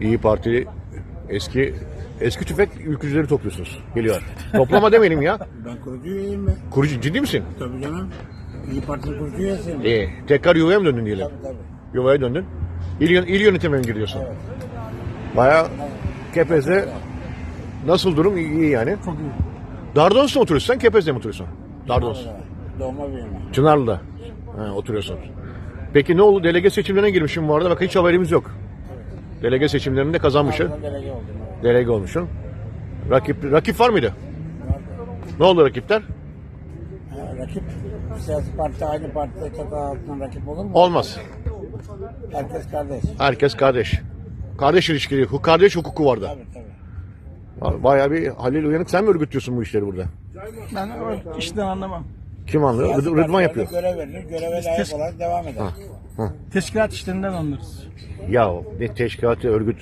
İyi Partili eski eski tüfek ülkücüleri topluyorsunuz. Geliyor. Toplama demeyelim ya. Ben kurucu üyeyim ben. Kurucu ciddi misin? Tabii canım. İyi Parti kurucu üyesiyim. İyi. Tekrar yuvaya mı döndün diyelim? Tabii tabii. Yuvaya döndün. İl, il yönetimine mi giriyorsun? Baya Kepez'de nasıl durum iyi, iyi yani. Çok iyi. Dardonus'ta mı oturuyorsun sen Kepez'de mi oturuyorsun? Dardos. Doğma büyüme. Çınarlı'da ha, oturuyorsun. Peki ne oldu? Delege seçimlerine girmişim bu arada. Bak hiç haberimiz yok. Delege seçimlerinde kazanmışsın. Delege oldum. Delege olmuşsun. Rakip, rakip var mıydı? Ne oldu rakipler? Ha, rakip siyasi parti aynı partide çatı altından rakip olur mu? Olmaz. Herkes kardeş. Herkes kardeş. Kardeş ilişkileri, hu- kardeş hukuku vardı. Tabii tabii. Bayağı bir Halil Uyanık sen mi örgütlüyorsun bu işleri burada? Ben o işten anlamam. Kim anlıyor? Siyasi Rıd- Rıdvan yapıyor. Görev verilir. Göreve layık olarak devam eder. Teşkilat işlerinden anlarız. Ya ne teşkilatı örgüt